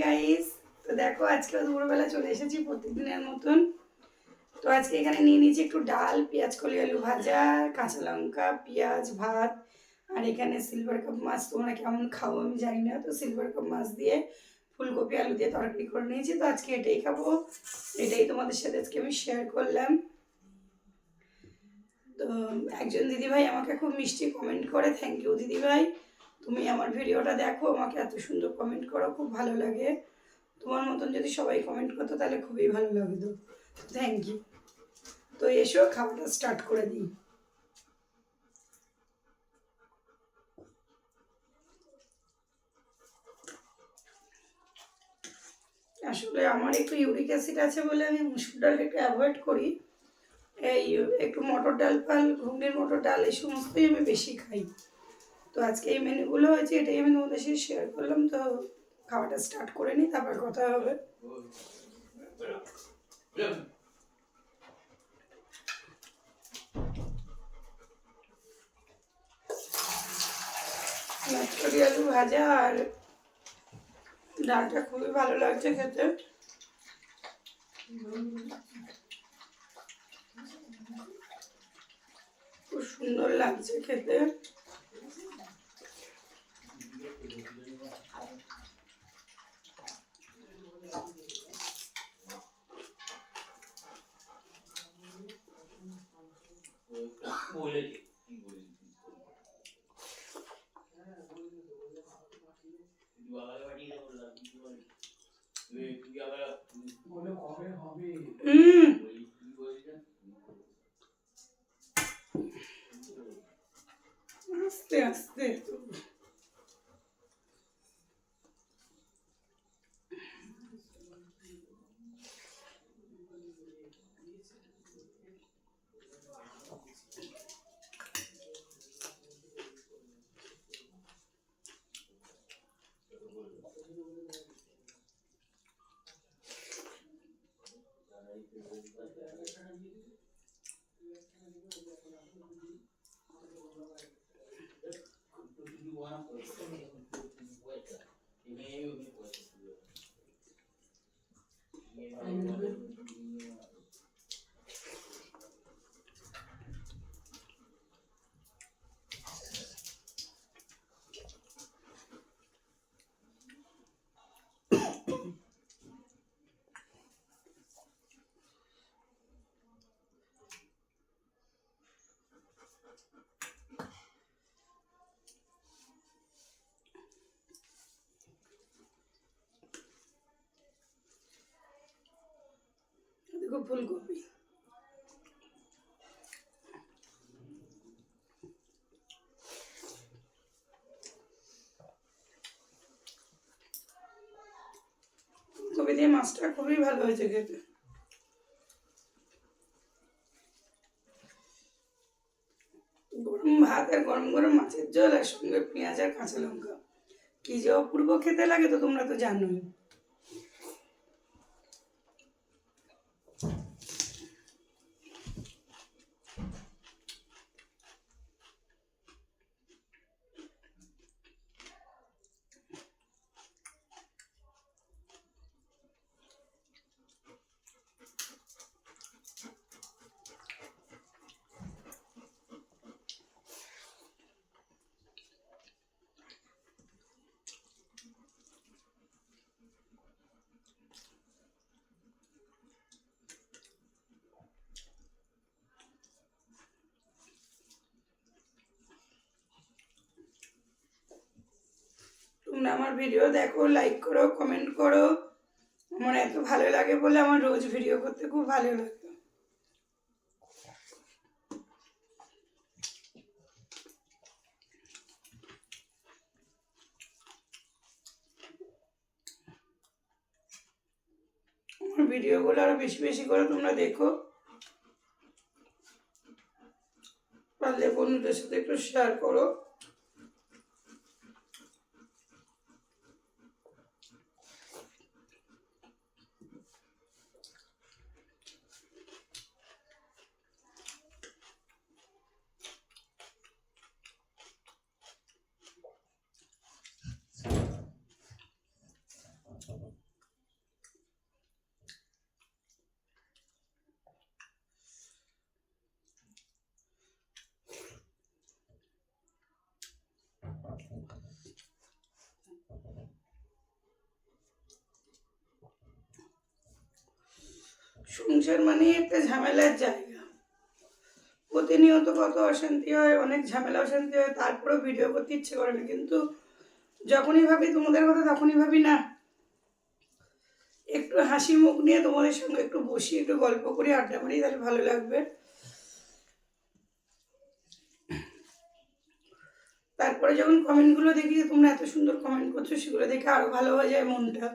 Guys তো দেখো, আজকে দুপুরবেলা চলে এসেছি প্রতিদিনের মতন। তো আজকে এখানে নিয়ে নিয়েছি একটু ডাল, পেঁয়াজ, কলি, আলু ভাজা, কাঁচা লঙ্কা, পেঁয়াজ, ভাত, আর এখানে সিলভার কাপ মাছ। তোমরা কেমন খাও আমি জানি না। তো সিলভার কাপ মাছ দিয়ে ফুলকপি, আলু দিয়ে তরকারি করে নিয়েছি। তো আজকে এটাই খাব। এটাই তোমাদের সাথে আজকে আমি শেয়ার করলাম। তো একজন দিদিভাই আমাকে খুব মিষ্টি কমেন্ট করে। থ্যাংক ইউ দিদিভাই। তুমি আমার ভিডিওটা দেখো, আমাকে এত সুন্দর কমেন্ট করো, খুব ভালো লাগে। তোমার মতন যদি সবাই কমেন্ট করতো, তাহলে খুবই ভালো লাগতো। থ্যাংক ইউ তো এসো খাওয়াটা স্টার্ট করে দিই। আসলে আমার একটু ইউরিক অ্যাসিড আছে বলে আমি মুসুর ডালটা একটু অ্যাভয়েড করি। এই একটু মটর ডাল পাল, ঘুগনির মটর ডাল, এই সমস্তই আমি বেশি খাই। তো আজকে এই মেনুগুলো হয়েছে, এটাই আমি তোমাদের সাথে শেয়ার করলাম, তো খাওয়াটা স্টার্ট করে নিই তারপর কথা হবে। আলু ভাজা আর ডালটা খুবই ভালো লাগছে খেতে। খুব সুন্দর লাগছে খেতে। 뭐야 이게? ফুলকপি। ফুলকপি দিয়ে মাছটা খুবই ভালো হয়েছে খেতে। গরম ভাত আর গরম গরম মাছের ঝোল আর সঙ্গে পেঁয়াজ আর কাঁচা লঙ্কা। কি যে অপূর্ব খেতে লাগে তো তোমরা তো জানোই। তোমরা আমার ভিডিও দেখো লাইক করো কমেন্ট করো। আমার এত ভালো লাগে বলে আমার রোজ ভিডিও করতে খুব ভালো লাগে ভিডিওগুলো আরও বেশি বেশি করে তোমরা দেখো। পারলে বন্ধুদের সাথে একটু শেয়ার করো। সংসার মানে একটা ঝামেলার জায়গা। প্রতিনিয়ত কত অশান্তি হয়, অনেক ঝামেলা অশান্তি হয়, তারপরেও ভিডিও করতে ইচ্ছে করে না। কিন্তু যখনই ভাবি তোমাদের কথা, তখনই ভাবি না। একটু হাসি মুখ নিয়ে তোমাদের সঙ্গে একটু বসি, একটু গল্প করি, আড্ডা মারি, তাহলে ভালো লাগবে। তারপরে যখন কমেন্টগুলো দেখি, তোমরা এত সুন্দর কমেন্ট করছ, সেগুলো দেখে আরও ভালো হয়ে যায় মনটা।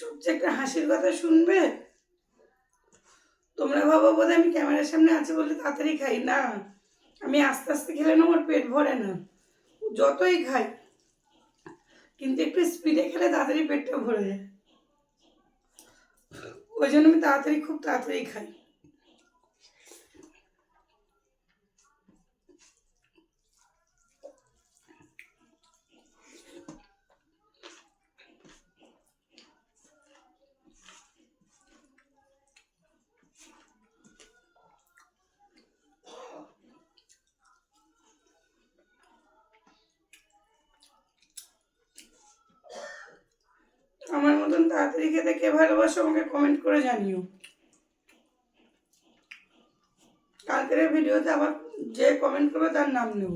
সবচেয়ে একটা হাসির কথা শুনবে? তোমরা ভাবো বোধ আমি ক্যামেরার সামনে আছে বলে তাড়াতাড়ি খাই। না, আমি আস্তে আস্তে খেলে না আমার পেট ভরে না। যতই খাই, কিন্তু একটু স্পিডে খেলে তাড়াতাড়ি পেটটা ভরে যায়। ওই জন্য আমি তাড়াতাড়ি, খুব তাড়াতাড়ি খাই আমার মতন তাড়াতাড়ি খেতে কে ভালোবাসো আমাকে কমেন্ট করে জানিও। কালকের ভিডিওতে আবার যে কমেন্ট করবে তার নাম নেব।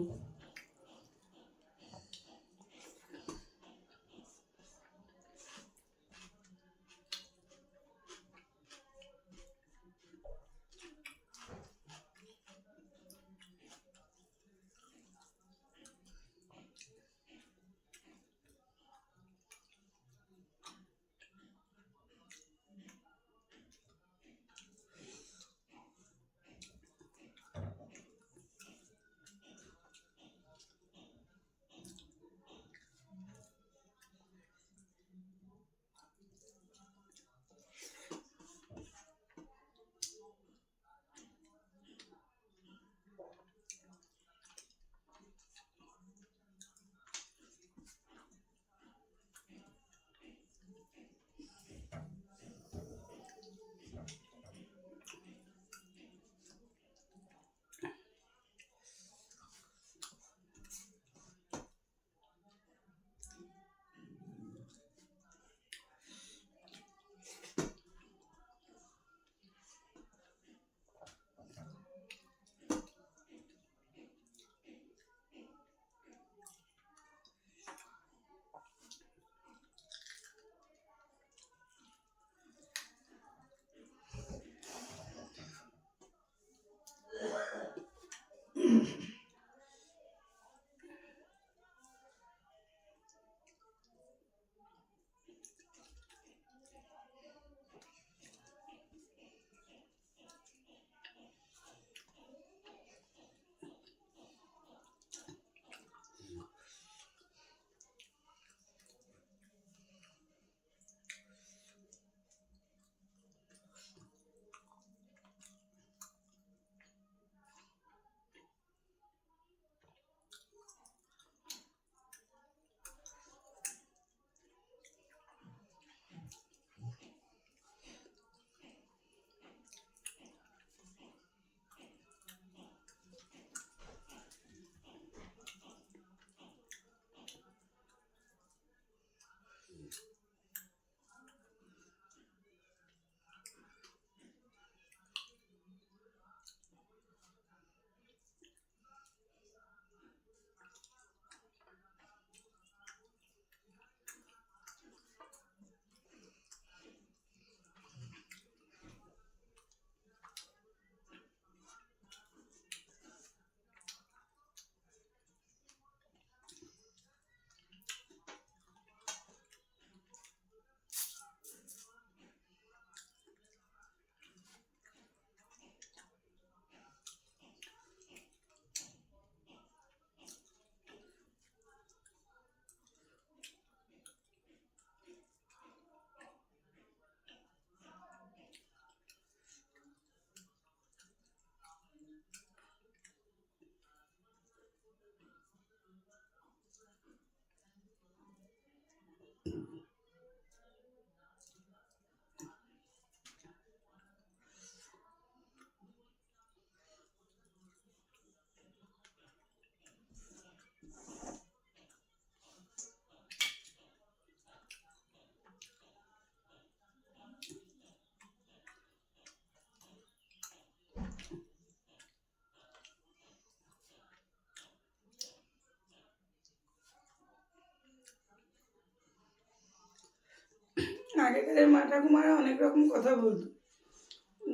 আগেকারের মা ঠাকুমারা অনেক রকম কথা বলতো।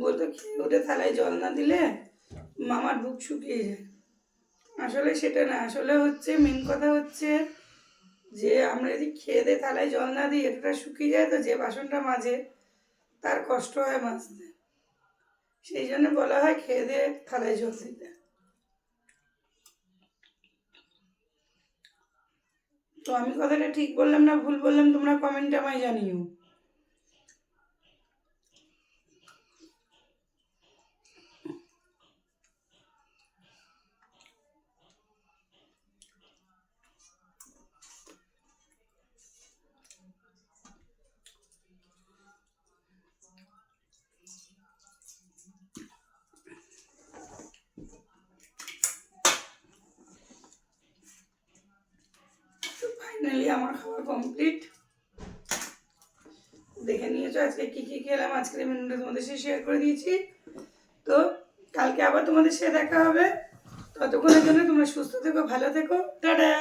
বলতো খেয়ে উঠে থালায় জল না দিলে মামার বুক শুকিয়ে যায়। আসলে সেটা না, আসলে হচ্ছে মেন কথা হচ্ছে যে আমরা যদি খেয়ে দিয়ে থালায় জল না দিই এটা শুকিয়ে যায় তো যে বাসনটা মাজে, তার কষ্ট হয় মাজতে। সেই জন্য বলা হয় খেয়ে দিয়ে থালায় জল দিতে। তো আমি কথাটা ঠিক বললাম না, ভুল বললাম, তোমরা কমেন্টে আমায় জানিও তো ফাইনালি আমার খাওয়া কমপ্লিট দেখে নিয়েছো আজকে কি কি খেলাম, আজকের মেনুটা তোমাদের সাথে শেয়ার করে দিয়েছি। তো কালকে আবার তোমাদের সাথে দেখা হবে। ততক্ষণের জন্য তোমরা সুস্থ থেকো, ভালো থেকো। টাটা!